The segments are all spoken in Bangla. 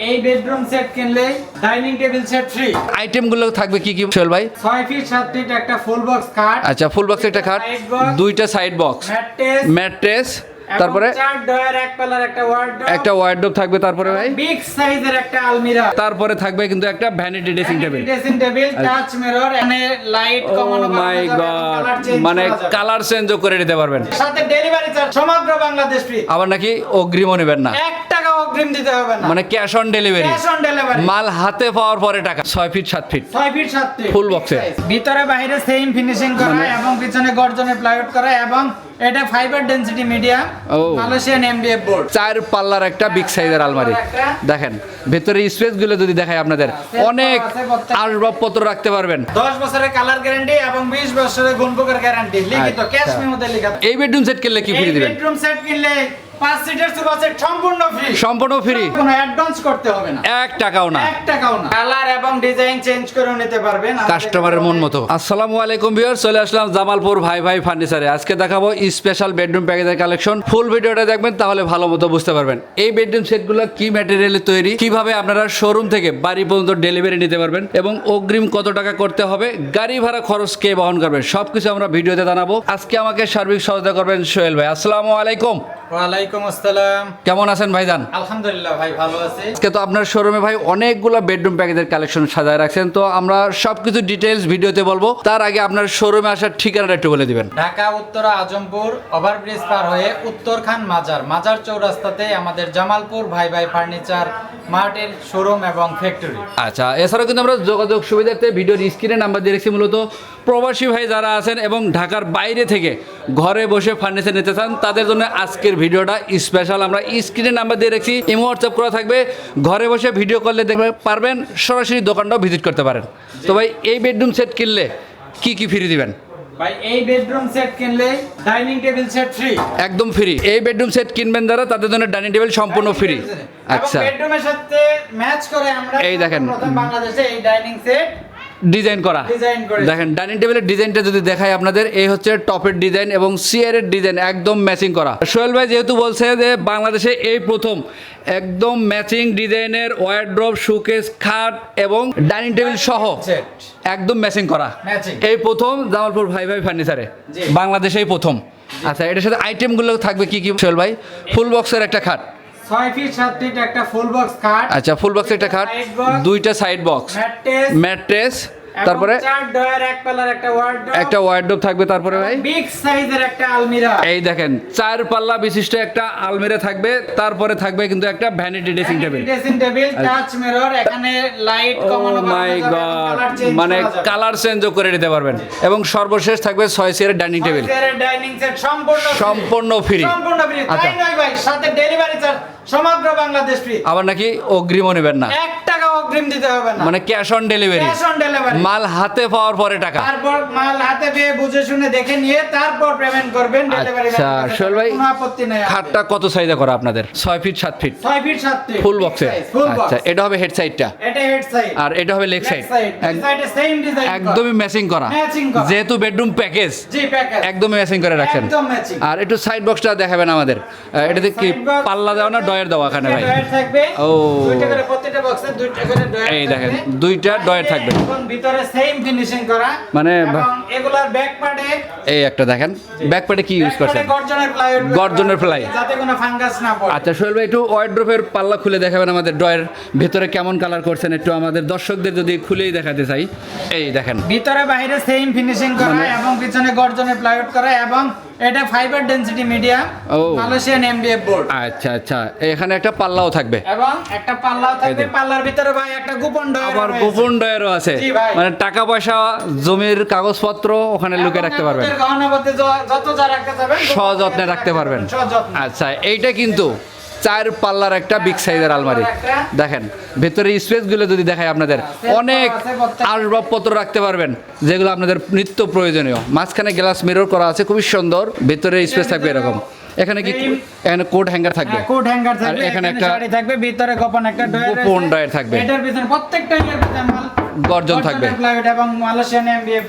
এই বেডরুম সেট কিনলে ডাইনিং টেবিল সেট ফ্রি আইটেমগুলো থাকবে কি কি সোহেল ভাই? ছয় ফিট সাত ফিট একটা ফুল বক্স খাট আচ্ছা ফুল বক্স একটা খাট দুইটা সাইড বক্স ম্যাট্রেস ম্যাট্রেস তারপরে? একটা ওয়ার্ডরোব থাকবে তারপরে ভাই? বিগ সাইজের একটা আলমিরা। তারপরে থাকবে কিন্তু একটা vanity dressing table dressing table touch mirror এখানে লাইট কমানো মাই গড মানে কালার চেঞ্জও করে নিতে পারবেন। সাথে ডেলিভারি চার্জ সমগ্র বাংলাদেশ ফ্রি আবার নাকি অগ্রিমও নেবেন না। টাকা অগ্রিম দিতে হবে না। মানে cash on delivery cash on delivery মাল হাতে পাওয়ার পরে টাকা। ছয় ফিট সাত ফিট ছয় ফিট সাত ফিট Full box এ। ভিতরে বাইরে সেম ফিনিশিং করা মানে- এবং পিছনে গর্জনের প্লাইউড করা এবং এটা ফাইবার ডেনসিটি মিডিয়াম ও। মালয়েশিয়ান এমডিএফ বোর্ড চার পাল্লার একটা বিগ সাইজের আলমারি। দেখেন ভেতরে স্পেসগুলো যদি দেখায় আপনাদের অনেক আসবাবপত্র রাখতে পারবেন। 10 বছরের কালার গ্যারান্টি এবং 20 বছরের গুণপোকার গ্যারান্টি লিখিত। ক্যাশ মেমোতে লেখা এই বেডরুম সেট কিনলে কি ফ্রি দিবেন? বেডরুম সেট কিনলে 5 সিটার সেট সম্পূর্ণ ফ্রি সম্পূর্ণ ফ্রি কোনো অ্যাডভান্স করতে হবে না। এক টাকাও না। এক টাকাও না। কালার এবং ডিজাইন চেঞ্জ করে নিতে পারবেন। কাস্টমারের মন মতো। আসসালামু আলাইকুম ভিউয়ার চলে আসলাম জামালপুর ভাই ভাই ফার্নিচারে আজকে দেখাবো স্পেশাল বেডরুম প্যাকেজের কালেকশন ফুল ভিডিওটা দেখবেন তাহলে ভালো মতো বুঝতে পারবেন। এই বেডরুম সেটগুলো কি ম্যাটেরিয়ালে তৈরি? কীভাবে আপনারা শোরুম থেকে বাড়ি পর্যন্ত ডেলিভারি নিতে পারবেন? এবং অগ্রিম কত টাকা করতে হবে? গাড়ি ভাড়া খরচ কে বহন করবেন সবকিছু আমরা ভিডিওতে জানাব। আজকে আমাকে সার্বিক সহায়তা করবেন সোহেল ভাই। আসসালামু আলাইকুম। ওয়ালাইকুম আসসালাম। কেমন আছেন ভাইজান? আলহামদুলিল্লাহ ভাই ভালো আছি। আজকে তো আপনার শোরুমে ভাই অনেকগুলো বেডরুম প্যাকেজের কালেকশন সাজায় রাখছেন তো আমরা সবকিছু ডিটেলস ভিডিওতে বলব। তার আগে আপনার শোরুমে আসার ঠিকানাটা একটু বলে দিবেন। ঢাকা উত্তরা আজমপুর ওভারব্রিজ পার হয়ে উত্তরখান মাজার মাজার চৌরাস্তাতে আমাদের জামালপুর ভাই ভাই ফার্নিচার মার্টের শোরুম এবং ফ্যাক্টরি আচ্ছা এছাড়াও কিন্তু আমরা যোগাযোগ সুবিধার্থে ভিডিওর স্ক্রিনে নাম্বার দিয়ে রেখেছি। মূলত প্রবাসী ভাই যারা আছেন এবং ঢাকার বাইরে থেকে ঘরে বসে ফার্নিচার নিতে চান তাদের জন্য আজকের ভিডিওটা স্পেশাল আমরা স্ক্রিনে নাম্বার দিয়ে রেখেছি ইমো হোয়াটসঅ্যাপ করা থাকবে। ঘরে বসে ভিডিও করলে দেখতে পারবেন সরাসরি দোকানটাও ভিজিট করতে পারেন। তো ভাই এই বেডরুম সেট কিনলে কি কি ফ্রি দিবেন? ভাই এই বেডরুম সেট কিনলে ডাইনিং টেবিল সেট ফ্রি একদম ফ্রি এই বেডরুম সেট কিনবেন যারা তাদের জন্য ডাইনিং টেবিল সম্পূর্ণ ফ্রি আচ্ছা। বেডরুমের সাথে ম্যাচ করে আমরা এই দেখেন। বাংলাদেশে এই ডাইনিং সেট ডিজাইন করা। দেখেন ডাইনিং টেবিলের ডিজাইনটা যদি দেখাই আপনাদের এই হচ্ছে টপের ডিজাইন এবং সিয়ারের ডিজাইন একদম ম্যাচিং করা। সোহেল ভাই যেহেতু বলছে যে বাংলাদেশে এই প্রথম একদম ম্যাচিং ডিজাইনের ওয়ারড্রপ শোকেস খাট এবং ডাইনিং টেবিল সহ একদম ম্যাচিং করা। এই প্রথম জামালপুর ভাই ভাই ফার্নিচারে বাংলাদেশেই প্রথম। আচ্ছা এটার সাথে আইটেমগুলো থাকবে কি কি? সোহেল ভাই ফুল বক্সের একটা খাট। ছয় ফিট সাত ফিট একটা ফুল বক্স খাট আচ্ছা ফুল বক্সের একটা খাট দুইটা সাইড বক্স ম্যাট্রেস তারপরে একটা ওয়ার্ডরোব থাকবে তারপরে ভাই। বিগ সাইজের একটা আলমিরা। এই দেখেন চার পাল্লা বিশিষ্ট একটা আলমিরা থাকবে তারপরে থাকবে কিন্তু একটা vanity dressing table dressing table touch mirror এখানে লাইট কমানো মাই গড মানে কালার চেঞ্জও করে নিতে পারবেন। এবং সর্বশেষ থাকবে ছয় সিয়ারের ডাইনিং টেবিল ডাইনিং সেট সম্পূর্ণ সম্পূর্ণ ফ্রি সম্পূর্ণ ফ্রি। তাই নয় ভাই সাথে ডেলিভারি চার্জ সমগ্র বাংলাদেশ ফ্রি আবার নাকি অগ্রিমও নেবেন না। এক টাকা অগ্রিম দিতে হবে না। মানে cash on delivery cash on delivery মাল হাতে পাওয়ার পরে টাকা। তারপর মাল হাতে পেয়ে বুঝে শুনে দেখে নিয়ে তারপর পেমেন্ট করবেন ডেলিভারি আচ্ছা সোহেল ভাই কোনো আপত্তি নেই খাটটা কত সাইজে করা আপনাদের? ছয় ফিট সাত ফিট ছয় ফিট সাত ফিট ফুল বক্সে আচ্ছা এটা হবে হেড সাইডটা এটা হেড সাইড আর এটা হবে লেগ সাইড সাইডে সেম ডিজাইন একদমই ম্যাচিং করা। Matching করা। যেহেতু বেডরুম প্যাকেজ জি প্যাকেজ একদমই ম্যাচিং করে রাখছেন। একদম ম্যাচিং আর একটু সাইড বক্সটা দেখাবেন আমাদের। এটাতে কি পাল্লা দেওয়া না ডয়ের দেওয়া এখানে ভাই। ও। দুইটা করে প্রত্যেকটা বক্সে দুইটা করে ডয়ার এই দেখেন, দুইটা ডয়ার থাকবে। ভিতরে সেম ফিনিশিং করা। মানে এগুলার ব্যাক পার্টে এই একটা দেখেন ব্যাক প্যাডে কি ইউজ করছেন? গর্জনের প্লাইউড গর্জনের ply। যাতে কোনো ফাঙ্গাস না পড়ে। আচ্ছা সোহেল ভাই একটু ওয়ার্ড্রোপের পাল্লা খুলে দেখাবেন আমাদের ডয়ের ভিতরে কেমন কালার করছেন একটু আমাদের দর্শকদের যদি খুলেই দেখাতে চাই। এই দেখেন। ভিতরে বাইরে সেম ফিনিশিং করা মানে- এবং পিছনে গর্জনের প্লাইউড করা এবং এটা fibre density medium Malaysian MDF board আচ্ছা আচ্ছা। এখানে একটা পাল্লাও থাকবে। এবং একটা পাল্লাও থাকবে। পাল্লার ভিতরে ভাই একটা গোপন ডয়ার আবার গোপন ডয়ারও আছে। মানে টাকা পয়সা জমির কাগজপত্র ওখানে লুকিয়ে রাখতে পারবেন। গহনাপত্রে যত যা রাখতে পারবেন সযত্নে রাখতে পারবেন সযত্নে। আচ্ছা এইটা কিন্তু চার পাল্লার একটা বিগ সাইজের আলমারি। দেখেন ভেতরে স্পেসগুলো যদি দেখায় আপনাদের অনেক আসবাবপত্র রাখতে পারবেন যেগুলো আপনাদের নিত্য প্রয়োজনীয়। মাঝখানে গ্লাস মিরর করা আছে খুবই সুন্দর ভেতরে স্পেস থাকবে এরকম। এখানে কি এখানে কোট হ্যাঙ্গার থাকবে। কোট হ্যাঙ্গার থাকবে এখানে একটা শাড়ি থাকবে ভিতরে গোপন একটা ডয়ার গোপন ডয়ার থাকবে। এটার পিছনে প্রত্যেকটা এর পিছনে মাল গর্জন থাকবে। এবং মালয়েশিয়ান এমবিএফ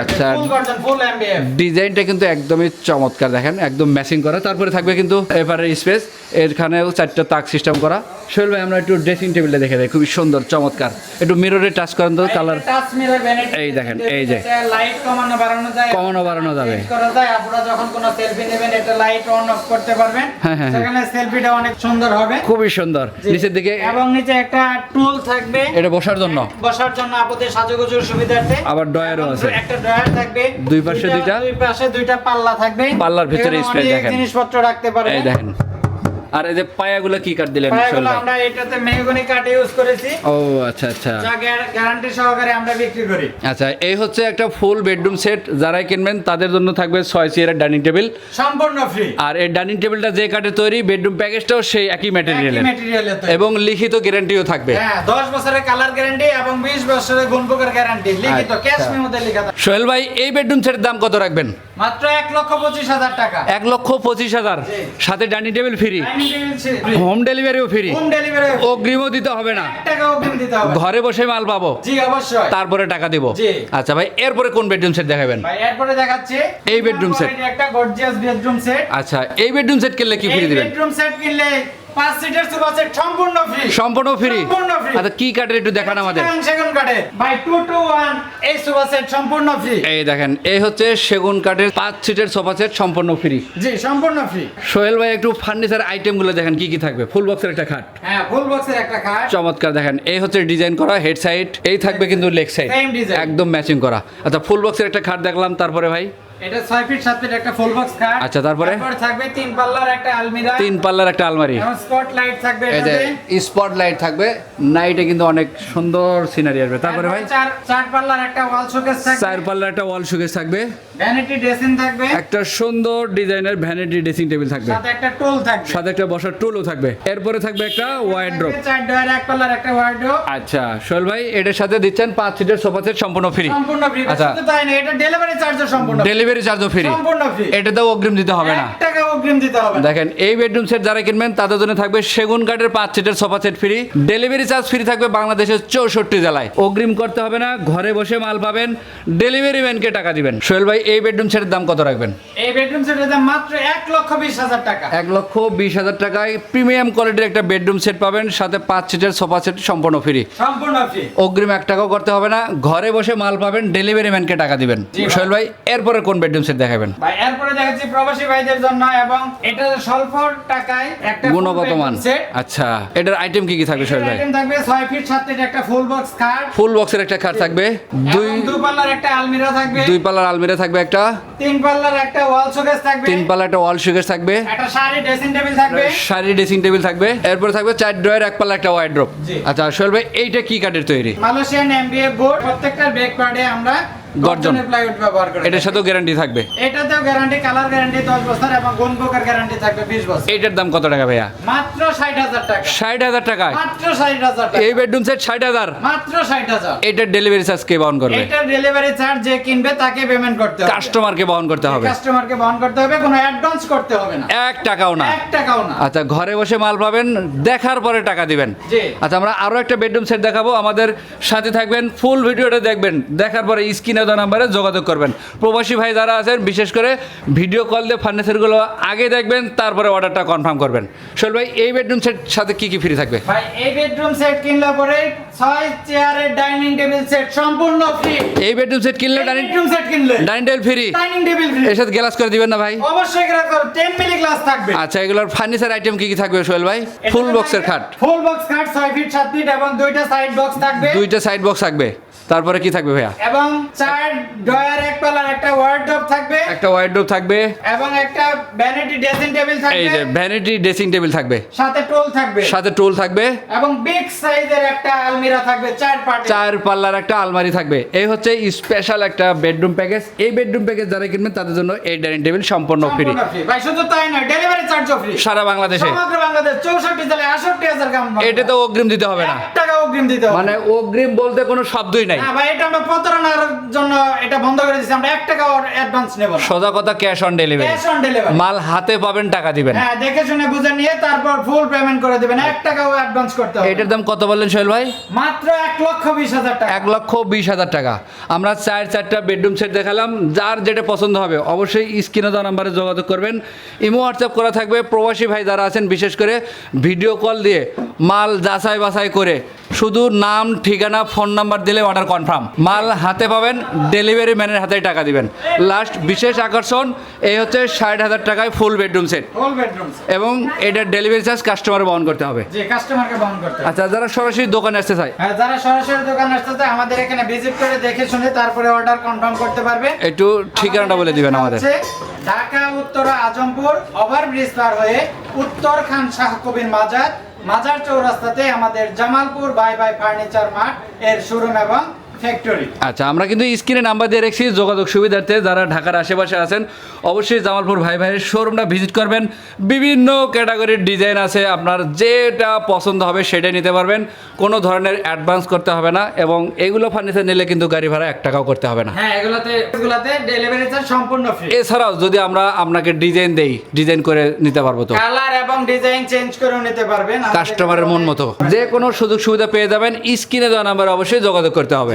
আচ্ছা। ডিজাইনটা কিন্তু একদমই চমৎকার দেখেন একদম ম্যাচিং করা। তারপরে থাকবে কিন্তু স্পেস এখানেও চারটা তাক সিস্টেম করা। সোহেল ভাই আমরা একটু ড্রেসিং টেবিলটা দেখে দেয় খুবই সুন্দর চমৎকার। একটু মিররে টাচ করেন তো কালার এই দেখেন, এই যে। লাইট কমানো বাড়ানো যায় কমানো বাড়ানো যাবে। করা যায় আপনারা যখন কোনো সেলফি নেবেন এটা লাইট অন অফ করতে পারবেন। হ্যাঁ, হ্যাঁ, হ্যাঁ। সেখানে সেলফিটা অনেক সুন্দর হবে। খুবই সুন্দর। নিচের দিকে এবং নিচে একটা টুল থাকবে। এটা বসার জন্য। বসার জন্য আপনাদের সাজুগুজুর সুবিধার্থে। আবার ডয়ারও আছে। একটা ড্রয়ার থাকবে দুই পাশে দুইটা। দুই পাশে দুইটা পাল্লা থাকবে পাল্লার ভিতরে স্পেস দেখেন। জিনিসপত্র রাখতে পারবেন এই দেখেন আর এই যে পায়াগুলো কি কাট দিলেন ভাই আমরা এটাতে মেহগনি কাঠ ইউজ করেছি। ও আচ্ছা আচ্ছা। যা গ্যারান্টি সহকারে আমরা বিক্রি করি। আচ্ছা এই হচ্ছে একটা ফুল বেডরুম সেট যারাই কিনবেন তাদের জন্য থাকবে ছয় চেয়ারের ডাইনিং টেবিল সম্পূর্ণ ফ্রি আর এই ডাইনিং টেবিলটা যে কাঠে তৈরি বেডরুম প্যাকেজটাও সেই একই ম্যাটেরিয়ালের ম্যাটেরিয়ালে এবং লিখিত গ্যারান্টিও থাকবে। হ্যাঁ 10 বছরের কালার গ্যারান্টি এবং 20 বছরের গুণপোকার গ্যারান্টি লিখিত। ক্যাশ মেমোতে লেখা থাকে সোহেল ভাই এই বেডরুম সেটের দাম কত রাখবেন? মাত্র 1 লক্ষ 25 হাজার টাকা। এক লক্ষ পঁচিশ হাজার। জি। সাথে ডাইনিং টেবিল ফ্রি হোম ডেলিভারিও ফ্রি হোম ডেলিভারি অগ্রিমও দিতে হবে না। টাকা অগ্রিম দিতে হবে ঘরে বসে মাল পাবো। জি অবশ্যই। তারপরে টাকা দিব। আচ্ছা ভাই এরপরে কোন বেডরুম সেট দেখাবেন? ভাই এরপরে দেখাচ্ছি। এই বেডরুম সেট একটা গর্জিয়াস বেডরুম সেট আচ্ছা এই বেডরুম সেট কিনলে কি ফ্রি দিবেন? বেডরুম সেট কিনলে পাঁচ সিটার সোফা সেট সম্পূর্ণ ফ্রি সম্পূর্ণ ফ্রি সম্পূর্ণ। আচ্ছা কি কাঠের একটু দেখান আমাদের? সেকেন্ড কাটে ভাই 2 টু 1 এই সোফা সেট সম্পূর্ণ ফ্রি এই দেখেন এই হচ্ছে সেগুন কাঠের পাঁচ সিটের সোফা সেট সম্পূর্ণ ফ্রি জি সম্পূর্ণ ফ্রি সোহেল ভাই একটু ফার্নিচার আইটেমগুলো দেখেন কি কি থাকবে? ফুল বক্সের একটা খাট হ্যাঁ ফুল বক্সের একটা খাট চমৎকার দেখেন এই হচ্ছে ডিজাইন করা হেড সাইড এই থাকবে কিন্তু লেগ সাইড একদম ম্যাচিং করা। আচ্ছা ফুল বক্সের একটা খাট দেখলাম তারপরে ভাই? এটা 6 ফিট 7 ফিট একটা ফুল বক্স খাট। আচ্ছা, তারপরে? তারপর থাকবে তিন পাল্লার একটা আলমিরা। তিন পাল্লার একটা আলমারি। স্পট লাইট থাকবে এটাতে। স্পট লাইট থাকবে। নাইটে কিন্তু অনেক সুন্দর সিনারি আসবে। তারপরে ভাই? চার চার পাল্লার একটা ওয়াল শোকেস থাকবে। চার পাল্লার একটা ওয়াল সুকেস থাকবে। ভ্যানিটি ড্রেসিং থাকবে। একটা সুন্দর ডিজাইনের ভ্যানিটি ড্রেসিং টেবিল থাকবে। সাথে একটা টুল থাকবে। সাথে একটা বসার টুলও থাকবে। এরপরে থাকবে একটা ওয়াইড ড্রপ থাকবে চার ডয়ার এক পাল্লার একটা আচ্ছা সোহেল ভাই এটার সাথে দিচ্ছেন পাঁচ সিটের সোফা সেট সম্পূর্ণ ফ্রি সম্পূর্ণ ফ্রি আচ্ছা। তাই না এটা ডেলিভারি চার্জও সম্পূর্ণ। ডেলিভারি চার্জও ফ্রি সম্পূর্ণ ফ্রি এটাতেও অগ্রিম দিতে হবে না। টাকা অগ্রিম দিতে হবে দেখেন এই বেডরুম সেট যারা কিনবেন তাদের জন্য থাকবে সেগুন কাঠের পাঁচ সিটের sofa set free delivery charge free থাকবে বাংলাদেশের চৌষট্টি জেলায়। অগ্রিম করতে হবে না ঘরে বসে মাল পাবেন ডেলিভারি ম্যানকে টাকা দিবেন। সোহেল ভাই এই বেডরুম সেটের দাম কত রাখবেন? এই বেডরুম সেটের দাম মাত্র এক লক্ষ বিশ হাজার টাকা। এক লক্ষ বিশ হাজার টাকায় প্রিমিয়াম কোয়ালিটির একটা বেডরুম সেট পাবেন সাথে পাঁচ সিটের সোফা সেট সম্পূর্ণ ফ্রি সম্পূর্ণ ফ্রি অগ্রিম এক টাকাও করতে হবে না ঘরে বসে মাল পাবেন ডেলিভারি ম্যানকে টাকা দিবেন। সোহেল ভাই এরপরে কোন বেডরুম সেট দেখাবেন? ভাই এরপরে দেখাচ্ছি প্রবাসী ভাইদের জন্য এবং এটা স্বল্প টাকায় একটা গুণগত মান। আচ্ছা এটার আইটেম কি কি থাকবে সোহেল ভাই? আইটেম থাকবে 6 ফিট 7 ফিট একটা ফুল বক্স খাট ফুল বক্সের একটা খাট থাকবে। দুই দুই পাল্লার একটা আলমিরা থাকবে। দুই পাল্লার আলমিরা থাকবে একটা। তিন পাল্লার একটা ওয়াল শোকেস থাকবে। তিন পাল্লা একটা ওয়াল সুকেস থাকবে। একটা শাড়ি ড্রেসিং টেবিল থাকবে। শাড়ি ড্রেসিং টেবিল থাকবে। এরপরে থাকবে চার ড্রয়ার এক পাল্লা একটা ওয়াইড্রপ। আচ্ছা সোহেল ভাই এইটা কি কাঠের তৈরি? মালয়েশিয়ান এমবিএ বোর্ড প্রত্যেকটার ব্যাক পার্টে আমরা গর্জন। প্লাইউড ব্যবহার করি এটার সাথেও গ্যারান্টি থাকবে। এটাতেও গ্যারান্টি কালার গ্যারান্টি 10 বছর এবং গুণ পোকার গ্যারান্টি থাকবে 20 বছর। এইটার দাম কত টাকা ভাইয়া? মাত্র 60000 টাকা। ষাট হাজার টাকায় মাত্র 60000 টাকা। এই বেডরুম সেট ষাট হাজার। মাত্র 60000 এটার ডেলিভারি চার্জ কে বহন করবে? এটার ডেলিভারি চার্জ যে কিনবে তাকে পেমেন্ট করতে হবে। কাস্টমারকে বহন করতে হবে। কাস্টমারকে বহন করতে হবে কোনো অ্যাডভান্স করতে হবে না। এক টাকাও না। টাকাও না। আচ্ছা ঘরে বসে মাল পাবেন দেখার পরে টাকা দিবেন। আচ্ছা আমরা আরও একটা বেডরুম সেট দেখাবো। আমাদের সাথে থাকবেন ফুল ভিডিওটা দেখবেন। দেখার পরে স্ক্রিনে দেওয়া নাম্বারে যোগাযোগ করবেন। প্রবাসী ভাই যারা আছেন বিশেষ করে ভিডিও কল দিয়ে ফার্নিচারগুলো আগে দেখবেন তারপরে অর্ডারটা কনফার্ম করবেন। শোল ভাই এই বেডরুম সেট সাথে কি কি ফ্রি থাকবে? ভাই এই বেডরুম সেট কিনলে পরে ছয় চেয়ারের ডাইনিং টেবিল সেট সম্পূর্ণ ফ্রি। এই বেডরুম সেট কিনলে ডাইনিং বেডরুম সেট কিনলে dining table free? Dining table free. এর সাথে গ্লাস করে দিবেন না ভাই? অবশ্যই গ্রাহক 10 মিলি গ্লাস থাকবে। আচ্ছা এগুলোর ফার্নিচার আইটেম কি কি থাকবে সোহেল ভাই? ফুল বক্সের খাট। ফুল বক্স খাট 6 ফিট 7 ফিট এবং দুইটা সাইড বক্স থাকবে। দুইটা সাইড বক্স থাকবে। তারপরে কি থাকবে ভাইয়া? এবং চার ডয়ার এক পাল্লার একটা ওয়ার্ডরোব থাকবে। একটা ওয়াইড্রোপ থাকবে। এবং একটা ভ্যানিটি ড্রেসিং টেবিল থাকবে। এই যে ভ্যানিটি ড্রেসিং টেবিল থাকবে। সাথে টোল থাকবে। সাথে টুল থাকবে। এবং বিগ সাইজের একটা আলমিরা থাকবে চার পার্ট। চার পাল্লার একটা আলমারি থাকবে। এই হচ্ছে স্পেশাল একটা বেডরুম প্যাকেজ এই বেডরুম প্যাকেজ যারা কিনবেন তাদের জন্য এই ডাইনিং টেবিল সম্পূর্ণ ফ্রি ভাই শুধু তাই না ডেলিভারি চার্জও ফ্রি সারা বাংলাদেশে। সমগ্র বাংলাদেশ চৌষট্টি জেলায় আষট্টি হাজার গ্রাম এটা তো অগ্রিম দিতে হবে না। টাকা অগ্রিম দিতে হবে। মানে অগ্রিম বলতে কোনো শব্দই নাই। ভাই এটা আমরা প্রতারণার জন্য এটা বন্ধ করে দিচ্ছি আমরা এক টাকা অ্যাডভান্স নেব না। সোজা কথা cash on delivery cash on delivery মাল হাতে পাবেন টাকা দিবেন। হ্যাঁ দেখে শুনে বুঝে নিয়ে তারপর ফুল পেমেন্ট করে দিবেন। এক টাকাও অ্যাডভান্স করতে হবে এটার দাম কত বললেন সোহেল ভাই? মাত্র এক লক্ষ বিশ হাজার টাকা। এক লক্ষ বিশ হাজার টাকা। আমরা চার চারটা বেডরুম সেট দেখালাম। যার যেটা পছন্দ হবে অবশ্যই স্ক্রিনে দেওয়া নাম্বারে যোগাযোগ করবেন। ইমো হোয়াটসঅ্যাপ করা থাকবে। প্রবাসী ভাই যারা আছেন বিশেষ করে ভিডিও কল দিয়ে মাল যাচাই বাছাই করে শুধু নাম ঠিকানা ফোন নাম্বার দিলে অর্ডার কনফার্ম মাল হাতে পাবেন ডেলিভারি ম্যানের হাতেই টাকা দিবেন। লাস্ট বিশেষ আকর্ষণ এই হচ্ছে ষাট হাজার টাকায় full bedroom set full bedroom এবং এটার ডেলিভারি চার্জ কাস্টমার বহন করতে হবে। কাস্টমারকে বহন করতে হবে। আচ্ছা যারা সরাসরি দোকানে আসতে চায়। হ্যাঁ যারা সরাসরি দোকান আসতে চায় আমাদের এখানে ভিজিট করে দেখে শুনে তারপরে অর্ডার কনফার্ম করতে পারবে। একটু ঠিকানাটা বলে দিবেন আমাদের ঢাকা উত্তরা আজমপুর ওভারব্রিজ পার হয়ে উত্তর খান শাহ কবির মাজার মাজার চৌরাস্তাতে আমাদের Jamalpur bye bye furniture mart এর শোরুম এবং আচ্ছা আমরা কিন্তু স্ক্রিনে নাম্বার দিয়ে রেখেছি যোগাযোগ সুবিধার্থে যারা ঢাকার আশেপাশে আছেন অবশ্যই জামালপুর ভাই ভাইয়ের শোরুমটা ভিজিট করবেন। বিভিন্ন ক্যাটাগরির ডিজাইন আছে আপনার যেটা পছন্দ হবে সেটাই নিতে পারবেন। কোনো ধরনের অ্যাডভান্স করতে হবে না এবং এগুলো ফার্নিচার নিলে কিন্তু গাড়ি ভাড়া এক টাকাও করতে হবে না। হ্যাঁ এগুলাতে এগুলাতে ডেলিভারি চার্জ সম্পূর্ণ ফ্রি এছাড়াও যদি আমরা আপনাকে ডিজাইন দেই ডিজাইন করে নিতে পারব তো। কালার এবং ডিজাইন চেঞ্জ করেও নিতে পারবেন। কাস্টমারের মন মতো। যে কোনো সুযোগ সুবিধা পেয়ে যাবেন স্ক্রিনে দেওয়া নাম্বার অবশ্যই যোগাযোগ করতে হবে।